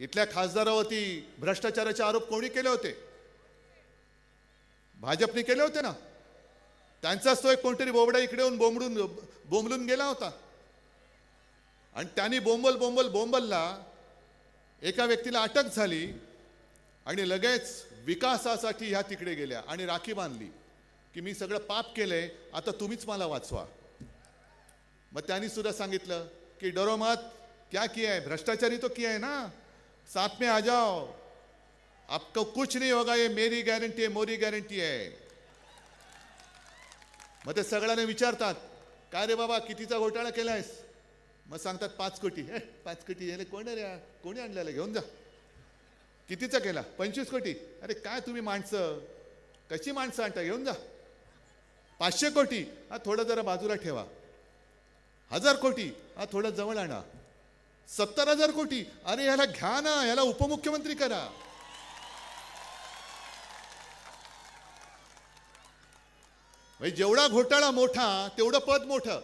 इथल्या खासदारावरती भ्रष्टाचाराचे आरोप कोणी केले होते? भाजपने केले होते ना? त्यांचाच तो एक कोणतरी बोबडा इकडे येऊन बोंबडून बोंबलून गेला होता. आणि त्यांनी बोंबल बोंबल बोंबलला एका व्यक्तीला अटक झाली आणि लगेच विकासासाठी ह्या तिकडे गेल्या आणि राखी बांधली की मी सगळं पाप केलंय आता तुम्हीच मला वाचवा. मग त्यांनी सुद्धा सांगितलं की डरो मत क्या किया है? भ्रष्टाचारी तो किया है ना? साथ में आ जाओ। आपको कुछ नहीं होगा ये मेरी गॅरंटी आहे मोरी गॅरंटी आहे मग ते सगळ्यांना विचारतात काय रे बाबा कितीचा घोटाळा केलायस? मग सांगतात पाच कोटी. हे पाच कोटी याला कोण रे कोणी आणलेलं? घेऊन जा. कितीचा केला? पंचवीस कोटी. अरे काय तुम्ही माणसं? कशी माणसं आणता? घेऊन जा. पाचशे कोटी. हा थोडं जरा बाजूला ठेवा. हजार कोटी. हा थोडं जवळ आणा. सत्तर हजार कोटी. अरे ह्याला घ्या ना ह्याला उपमुख्यमंत्री करा. म्हणजे जेवढा घोटाळा मोठा तेवढं पद मोठं.